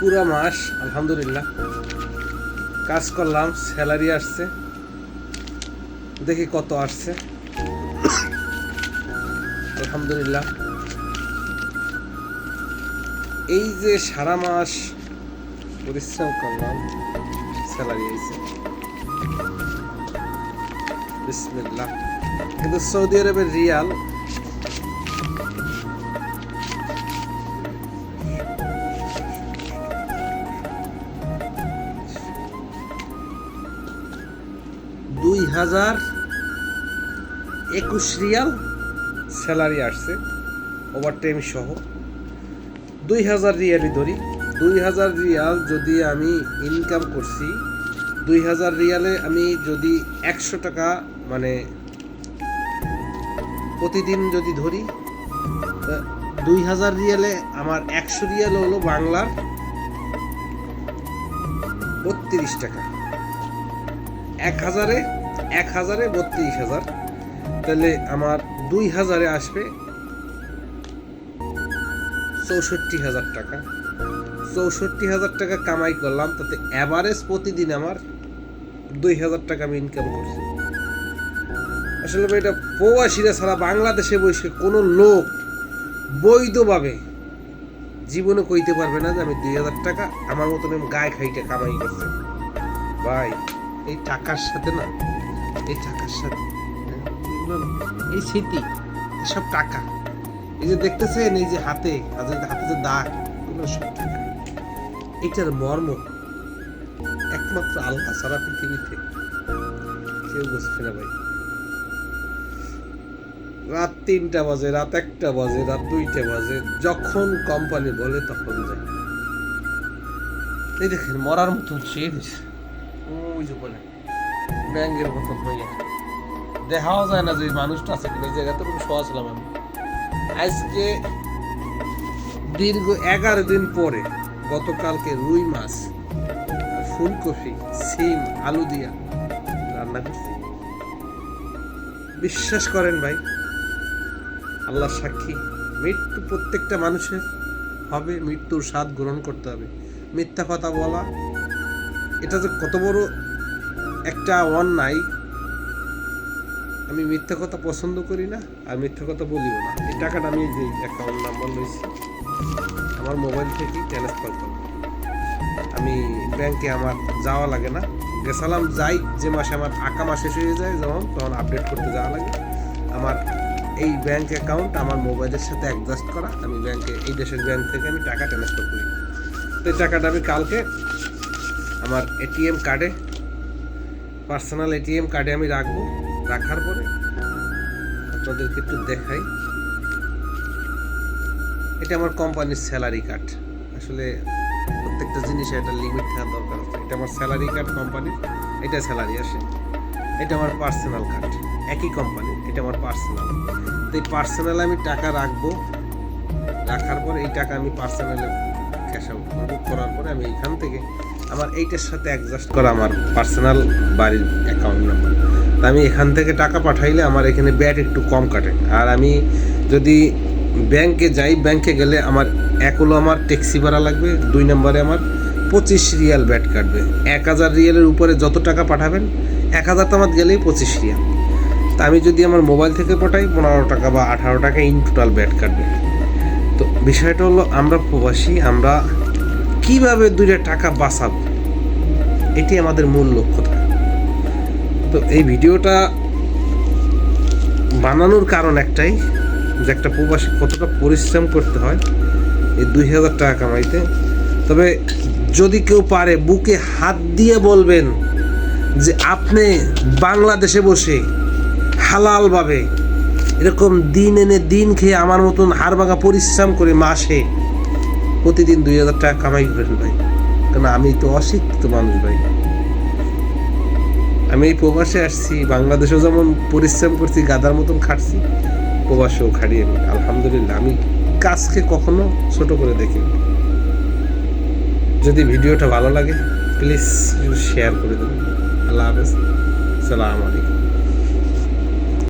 পুরো মাস, আলহামদুলিল্লাহ। কাজ করলাম, স্যালারি আসছে। দেখি কত আসছে। আলহামদুলিল্লাহ। এই যে সারা মাস পরিশ্রম করলাম, স্যালারি আইছে কিন্তু সৌদি আরবের রিয়াল হাজার একুশ রিয়াল স্যালারি আসছে ওভার টাইম সহ। দুই হাজার রিয়ালই ধরি। দুই হাজার রিয়াল যদি আমি ইনকাম করছি, দুই হাজার রিয়ালে আমি যদি একশো টাকা মানে প্রতিদিন যদি ধরি দুই হাজার রিয়ালে আমার একশো রিয়াল হলো বাংলার বত্রিশ টাকা। এক হাজারে এক হাজারে বত্রিশ হাজার। তাহলে আমার দুই হাজারে আসবে চৌষট্টি হাজার টাকা। চৌষট্টি হাজার টাকা কামাই করলাম, তাতে অ্যাভারেজ প্রতিদিন আমার দুই হাজার টাকা আমি ইনকাম করছি। আসলে এটা প্রবাসীরা ছাড়া বাংলাদেশে বসে কোনো লোক বৈধভাবে জীবনে কইতে পারবে না যে আমি দুই হাজার টাকা আমার মতন গায়ে খাইটা কামাই করছে। ভাই, এই টাকার সাথে না এই টাকার সাথে, এই স্মৃতি এসব টাকা। এই যে দেখতেছেন, এই যে হাতে হাতে যে দাগ, এগুলো সব টাকা। এটার মর্ম একমাত্র আল্লাহ সারা পৃথিবীতে কেউ বুঝবে না ভাই। রাত তিনটা বাজে, রাত একটা বাজে, রাত দুইটা বাজে, যখন কোম্পানি বলে তখন যায়। এই দেখেন, মরার মতো চেঞ্জ ওই যে বলে ব্যাঙ্গের মতন হয়ে দেখাও যায় না যে মানুষটা আছে কিনা এই জায়গাতে কোনো শোয়া ছিলাম আমি। আজকে দীর্ঘ এগারো দিন পরে গতকালকে রুই মাছ, ফুলকপি, সিম, আলু দিয়া রান্না করছি। বিশ্বাস করেন ভাই আল্লাহ সাক্ষী, মৃত্যু প্রত্যেকটা মানুষের হবে, মৃত্যুর স্বাদ গ্রহণ করতে হবে। মিথ্যা কথা বলা, এটা যে কত বড় একটা অন্যায় আমি মিথ্যা কথা পছন্দ করি না, আর মিথ্যা কথা বলিও না। এই টাকাটা আমি যে অ্যাকাউন্ট নাম্বার লইছি। আমার মোবাইল থেকেই ট্রান্সফার করব আমি ব্যাংকে আমার যাওয়া লাগে না। গেছিলাম যাই, যে মাসে আমার আকামা শেষ হয়ে যায় যখন, তখন আপডেট করতে যাওয়া লাগে। আমার এই ব্যাংক অ্যাকাউন্ট আমার মোবাইলের সাথে অ্যাডজাস্ট করা। আমি ব্যাংকে এই দেশের ব্যাংক থেকে আমি টাকা ট্রান্সফার করি। তো এই টাকাটা আমি কালকে আমার এটিএম কার্ডে পার্সোনাল এটিএম কার্ডে আমি রাখব। রাখার পরে আপনাদেরকে একটু দেখাই। এটা আমার কোম্পানির স্যালারি কার্ড আসলে প্রত্যেকটা জিনিসে একটা লিমিট থাকা দরকার আছে। এটা আমার স্যালারি কার্ড কোম্পানির এটা স্যালারি আসে। এটা আমার পার্সোনাল কার্ড একই কোম্পানি এটা আমার পার্সোনাল তো এই পার্সোনাল আমি টাকা রাখব। রাখার পরে এই টাকা আমি পার্সোনালে ক্যাশ আউট করার পরে আমি এইখান থেকে আমার এইটার সাথে অ্যাডজাস্ট করা আমার পার্সোনাল বাড়ির অ্যাকাউন্ট নাম্বার তা আমি এখান থেকে টাকা পাঠাইলে আমার এখানে ব্যাট একটু কম কাটে। আর আমি যদি ব্যাংকে যাই, ব্যাংকে গেলে আমার এক হলো আমার ট্যাক্সি ভাড়া লাগবে, দুই নম্বরে আমার পঁচিশ রিয়াল ব্যাট কাটবে। এক হাজার রিয়ালের উপরে যত টাকা পাঠাবেন, এক হাজার তামাত গেলেই পঁচিশ রিয়াল। তা আমি যদি আমার মোবাইল থেকে পাঠাই, পনেরো টাকা বা আঠারো টাকা ইন টোটাল ব্যাট কাটবে। তো বিষয়টা হলো আমরা প্রবাসী, আমরা কীভাবে দুইটা টাকা বাঁচাবো? এটি আমাদের মূল লক্ষ্য থাকে। তো এই ভিডিওটা বানানোর কারণ একটাই, যে একটা প্রবাসী কতটা পরিশ্রম করতে হয় এই দুই হাজার টাকা কামাইতে। তবে যদি কেউ পারে, বুকে হাত দিয়ে বলবেন যে আপনি বাংলাদেশে বসে হালালভাবে এরকম দিন এনে দিন খেয়ে আমার মতন হাড় ভাঙা পরিশ্রম করে মাসে প্রতিদিন দুই হাজার টাকা কামাই করেন ভাই। কারণ আমি তো অশিক্ষিত মানুষ ভাই। আমি এই প্রবাসে আসছি, বাংলাদেশেও যেমন পরিশ্রম করছি, গাদার মতন খাটছি, প্রবাসেও খাড়ি আমি আলহামদুলিল্লাহ, আমি কাজকে কখনো ছোট করে দেখি যদি ভিডিওটা ভালো লাগে প্লিজ শেয়ার করে দেবেন। আল্লাহ হাফেজ। সালাম আলাইকুম।